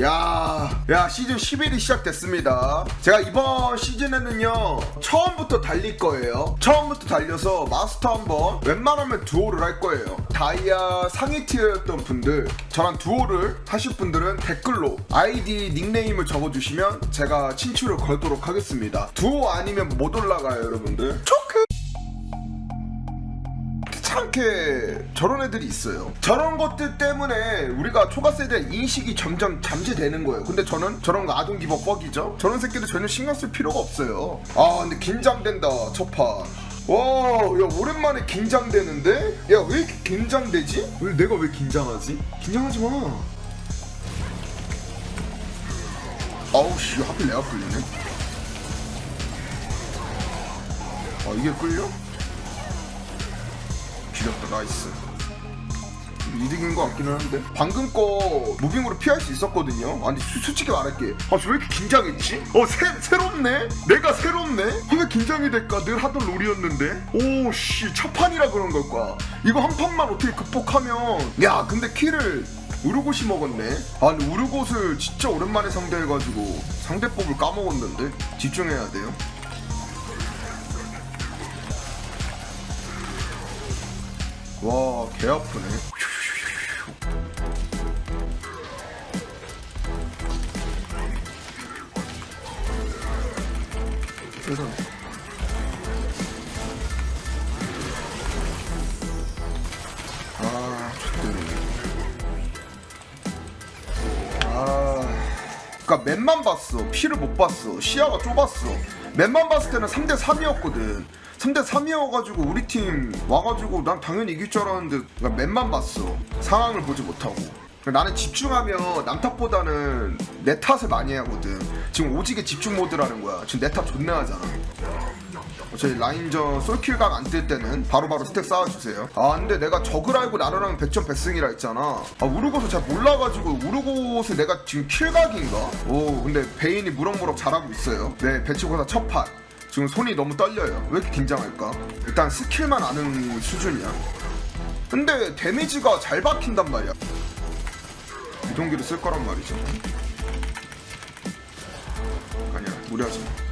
야, 야 시즌 11이 시작됐습니다. 제가 이번 시즌에는요 처음부터 달릴 거예요. 처음부터 달려서 마스터 한번 웬만하면 두오를 할 거예요. 다이아 상위 티어였던 분들 저랑 두오를 하실 분들은 댓글로 아이디 닉네임을 적어주시면 제가 친추를 걸도록 하겠습니다. 두오 아니면 못 올라가요, 여러분들. 초크. 귀찮게 저런 애들이 있어요. 저런 것들 때문에 우리가 초과 세대 인식이 점점 잠재되는 거예요. 근데 저는 저런 거 아동 기버 뻑이죠. 저런 새끼들 전혀 신경 쓸 필요가 없어요. 아 근데 긴장된다 첫 판. 와, 야 오랜만에 긴장되는데? 야 왜 이렇게 긴장되지? 왜 내가 왜 긴장하지? 긴장하지 마. 아우 씨, 하필 내가 끌리네. 아 이게 끌려? 지렸다 나이스. 이득인 것 같기는 한데. 방금 거 무빙으로 피할 수 있었거든요. 아니 수- 솔직히 말할게. 아저왜 이렇게 긴장했지? 어 새, 새롭네? 내가 새롭네? 아, 왜 긴장이 될까? 늘 하던 롤이었는데? 오씨 첫 판이라 그런 걸까? 이거 한 판만 어떻게 극복하면. 야 근데 키를 우르곳이 먹었네. 아 근데 우르곳을 진짜 오랜만에 상대해가지고 상대법을 까먹었는데? 집중해야 돼요 와, 개 아프네. 세상. 아, 좋네. 아. 그니까 맵만 봤어. 피를 못 봤어. 시야가 좁았어. 맵만 봤을 때는 3대 3이었거든. 3대 3이어가지고 우리 팀 와가지고 난 당연히 이길 줄 알았는데 그러니까 맵만 봤어. 상황을 보지 못하고. 나는 집중하면 남 탓보다는 내 탓을 많이 하거든. 지금 오지게 집중 모드라는 거야. 지금 내 탓 존나 하잖아. 저희 라인전 솔킬각 안 뜰 때는 바로바로 스택 쌓아주세요. 아 근데 내가 적을 알고 나르랑 100점 100승이라 했잖아. 아 우르고스 잘 몰라가지고 우르고스 내가 지금 킬각인가? 오 근데 베인이 무럭무럭 잘하고 있어요. 네 배치고사 첫 판. 지금 손이 너무 떨려요. 왜 이렇게 긴장할까? 일단 스킬만 아는 수준이야. 근데 데미지가 잘 박힌단 말이야. 이동기를 쓸 거란 말이죠. 아니야 무리하지 마.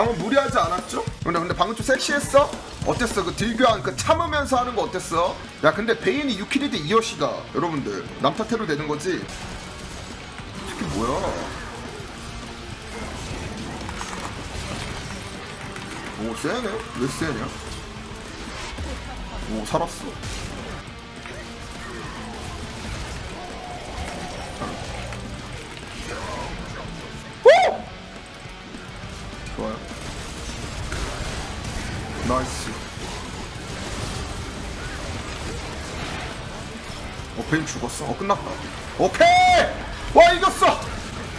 방금 무리하지 않았죠? 근데 근데 방금 좀 섹시했어? 어땠어? 그 딜교환 그 참으면서 하는 거 어땠어? 야 근데 베인이 유키리드 이어시다 여러분들 남 탓해도 되는 거지? 이게 뭐야? 오 세네? 왜 세냐? 오 살았어 죽었어. 어, 끝났다. 오케이! 와, 이겼어!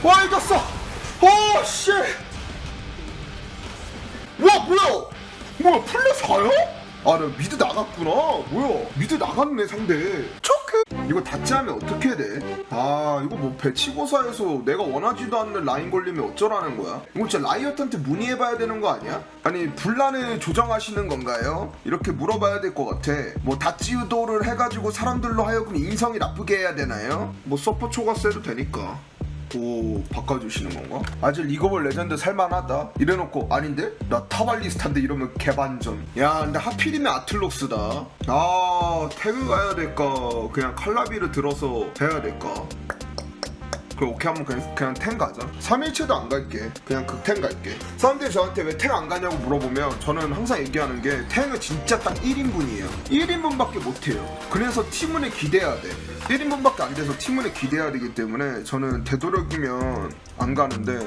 와, 이겼어! 오, 씨! 와, 뭐야! 뭐야, 플레 4야? 아, 나 미드 나갔구나. 뭐야, 미드 나갔네, 상대. 초크! 이거 닫지 하면 어떻게 돼? 아, 이거 뭐 배치고사에서 내가 원하지도 않는 라인 걸리면 어쩌라는 거야? 이거 진짜 라이엇한테 문의해봐야 되는 거 아니야? 아니, 분란을 조정하시는 건가요? 이렇게 물어봐야 될 것 같아. 뭐 닫지 유도를 해가지고 사람들로 하여금 인성이 나쁘게 해야 되나요? 뭐 서포 해도 되니까. 오 바꿔주시는 건가? 아직 리그오브 레전드 살만하다. 이래놓고 아닌데? 나 타발리스탄데 이러면 개반전. 야 근데 하필이면 아틀록스다. 아 태그 가야 될까? 그냥 칼라비를 들어서 해야 될까 그럼 오케이 한번 그냥, 그냥 탱 가자. 3일체도 안 갈게. 그냥 극탱 갈게. 사람들이 저한테 왜 탱 안 가냐고 물어보면 저는 항상 얘기하는 게 탱은 진짜 딱 1인분이에요. 1인분밖에 못해요. 그래서 팀원에 기대야 돼. 1인분밖에 안 돼서 팀원에 기대야 되기 때문에 저는 되도록이면 안 가는데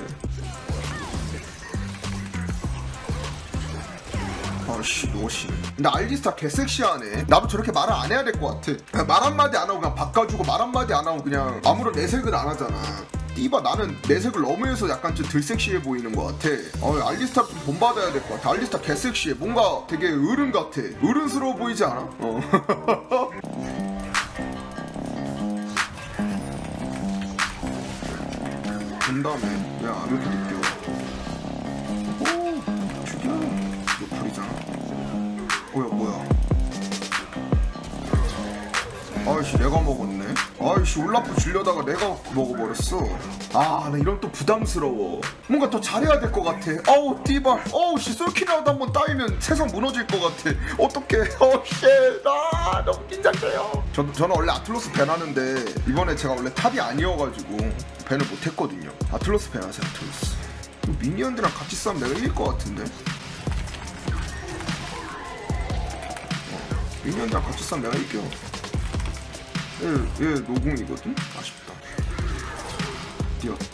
아씨 노시 근데 알리스타 개섹시하네. 나도 저렇게 말을 안 해야 될 것 같아. 말 한마디 안 하고 그냥 바꿔주고 말 한마디 안 하고 그냥 아무런 내색은 안 하잖아. 띠바 나는 내색을 너무 해서 약간 좀 덜 섹시해 보이는 것 같아. 어, 알리스타 좀 본받아야 될 것 같아. 알리스타 개섹시해. 뭔가 되게 어른 같아. 어른스러워 보이지 않아? 어. 본 다음에 야안 오게 느껴 오 죽여. 이거 불이잖아 뭐야 뭐야. 아이씨 내가 먹었네. 아이씨 올라프 주려다가 내가 먹어버렸어. 아 나 이런 또 부담스러워. 뭔가 더 잘해야 될 것 같아. 어우 띠발. 어우 씨 솔킬이라도 한번 따이면 세상 무너질 것 같아. 어떡해. 어우 씨 아 너무 긴장돼요. 저, 저는 원래 아틀로스 밴 하는데 이번에 제가 원래 탑이 아니어가지고 밴을 못했거든요. 아틀로스 밴 하세요 아틀로스. 미니언들이랑 같이 싸우면 내가 이길 것 같은데 미니언들이랑 같이 싸우면 내가 이겨. 얘, 얘 노공이거든? 아쉽다. 뛰었다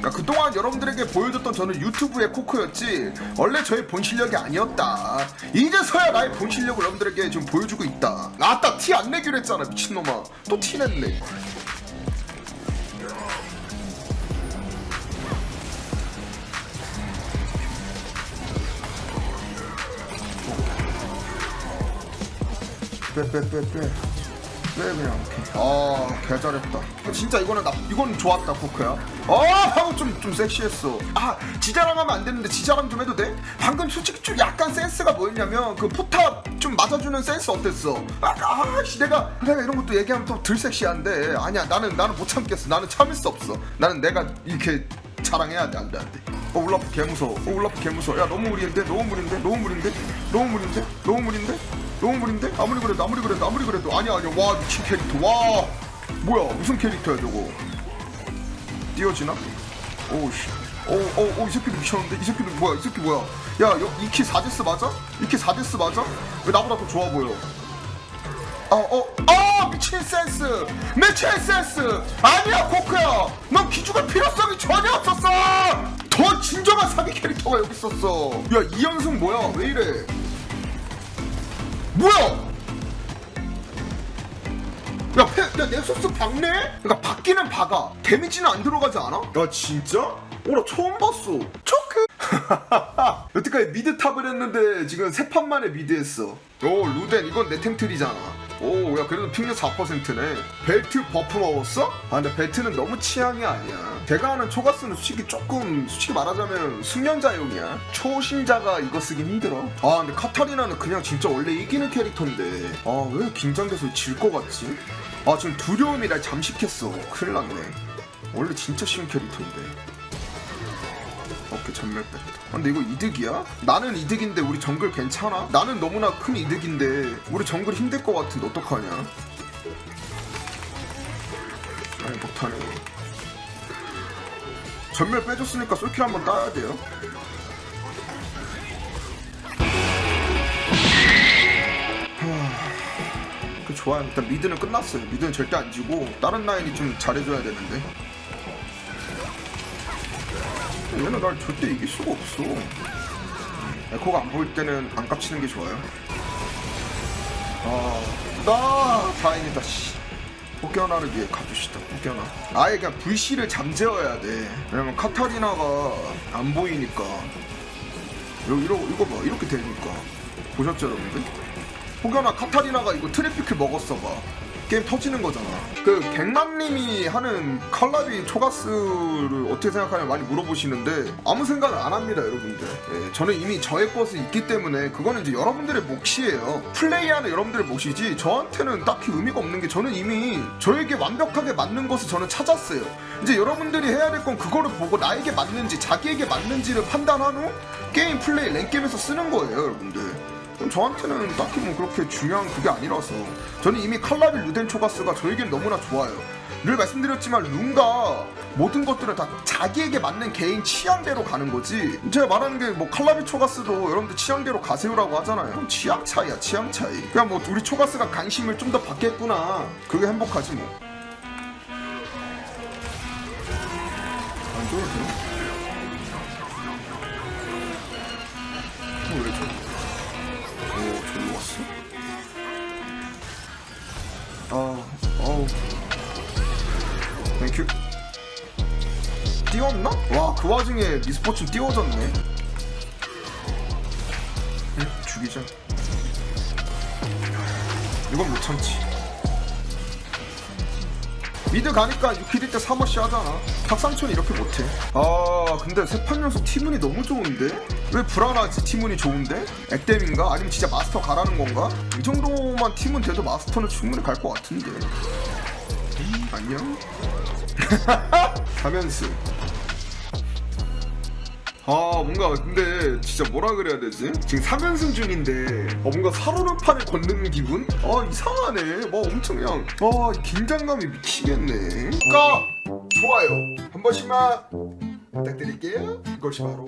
그러니까 그동안 여러분들에게 보여줬던 저는 유튜브의 코코였지 원래 저의 본 실력이 아니었다. 이제서야 나의 본 실력을 여러분들에게 좀 보여주고 있다. 아따 티 안 내기로 했잖아 미친놈아. 또 티 냈네 빼빼빼빼. 빼 그냥. 아 개잘했다. 진짜 이거는 나 이건 좋았다 코크야. 아 방금 좀, 좀 섹시했어. 아 지자랑하면 안 되는데 지자랑 좀 해도 돼? 방금 솔직히 좀 약간 센스가 뭐였냐면 그 포탑 좀 맞아주는 센스 어땠어? 아, 아 씨 내가 내가 이런 것도 얘기하면 또 덜 섹시한데. 아니야 나는 나는 못 참겠어. 나는 참을 수 없어. 나는 내가 이렇게 자랑해야 돼 안 돼 안 돼. 어 울라프 개 무서워. 어 울라프 개 무서워. 야 너무 무리인데 너무 무리인데? 너무 무리인데? 너무 무리인데? 너무 무리인데 너무 무리인데 아무리 그래도 아무리 그래도 아무리 그래도 아니야 아니야 와 미친 캐릭터 와 뭐야 무슨 캐릭터야 저거 띄어지나? 오우씨 오오오 이 새끼도 미쳤는데 이 새끼도 뭐야 이 새끼 뭐야 야 이키 4데스 맞아? 이키 4데스 맞아? 왜 나보다 더 좋아 보여 어, 어, 아, 미친 센스! 미친 센스! 아니야, 코크야! 넌 기죽을 필요성이 전혀 없었어! 더 진정한 사기 캐릭터가 여기 있었어! 야, 이연승 뭐야? 왜 이래? 뭐야? 야, 패, 야, 넥서스 박네? 그러니까 박기는 박아. 데미지는 안 들어가지 않아? 야, 진짜? 어, 나 처음 봤어. 초크! 여태까지 미드 탑을 했는데 지금 세 판 만에 미드 했어. 오, 루덴, 이건 내 템틀이잖아. 오, 야, 그래도 핑계 4%네. 벨트 버프 먹었어? 아, 근데 벨트는 너무 취향이 아니야. 제가 하는 초가스는 솔직히 조금, 솔직히 말하자면 숙련자용이야. 초신자가 이거 쓰긴 힘들어. 아, 근데 카타리나는 그냥 진짜 원래 이기는 캐릭터인데. 아, 왜 긴장돼서 질 것 같지? 아, 지금 두려움이 날 잠식했어. 큰일 났네. 원래 진짜 쉬운 캐릭터인데. 오케이 전멸 뺐다 아, 근데 이거 이득이야? 나는 이득인데 우리 정글 괜찮아? 나는 너무나 큰 이득인데 우리 정글 힘들 것 같은데 어떡하냐? 아니 못하네. 전멸 빼줬으니까 솔킬 한번 따야 돼요. 하... 그 좋아요. 일단 미드는 끝났어요. 미드는 절대 안 지고 다른 라인이 좀 잘해줘야 되는데 얘는 날 절대 이길 수가 없어. 에코가 안 보일 때는 안 깝치는 게 좋아요. 아, 나 다행이다. 씨. 포견아를 위해 가주시다. 포견아. 아예 그냥 VC를 잠재워야 돼. 왜냐면 카타리나가 안 보이니까. 여기 이러 이거 봐 이렇게 되니까 보셨죠 여러분들? 포견아 카타리나가 이거 트래픽을 먹었어 봐. 게임 터지는 거잖아. 그 갱맘님이 하는 칼라비 초가스를 어떻게 생각하냐 많이 물어보시는데 아무 생각을 안 합니다, 여러분들. 예, 저는 이미 저의 것이 있기 때문에 그거는 이제 여러분들의 몫이에요. 플레이하는 여러분들의 몫이지 저한테는 딱히 의미가 없는 게 저는 이미 저에게 완벽하게 맞는 것을 저는 찾았어요. 이제 여러분들이 해야 될 건 그거를 보고 나에게 맞는지 자기에게 맞는지를 판단한 후 게임 플레이 랭게임에서 쓰는 거예요, 여러분들. 저한테는 딱히 뭐 그렇게 중요한 그게 아니라서 저는 이미 칼라비 루덴 초가스가 저에겐 너무나 좋아요. 늘 말씀드렸지만 룬가 모든 것들은 다 자기에게 맞는 개인 취향대로 가는 거지. 제가 말하는 게 뭐 칼라비 초가스도 여러분들 취향대로 가세요라고 하잖아요. 그럼 취향 차이야, 취향 차이. 그냥 뭐 우리 초가스가 관심을 좀 더 받겠구나. 그게 행복하지 뭐. 안 돼? 큐. 띄웠나? 와, 그 와중에 미스포츠 띄워졌네. 응, 죽이자. 이건 못 참지. 미드 가니까 6킬 때 3어시 하잖아 박상철이 이렇게 못해 아 근데 세판 연속 티문이 너무 좋은데? 왜 불안하지 티문이 좋은데? 액땜인가? 아니면 진짜 마스터 가라는 건가? 이 정도만 팀은 돼도 마스터는 충분히 갈 것 같은데 안녕? 가면스. 아 뭔가 근데 진짜 뭐라 그래야 되지? 지금 3연승 중인데 어, 뭔가 살오는 판을 걷는 기분? 아 이상하네. 뭐 엄청 그냥 아이 긴장감이 미치겠네. 가! 좋아요. 한 번씩만 부탁드릴게요. 이것이 바로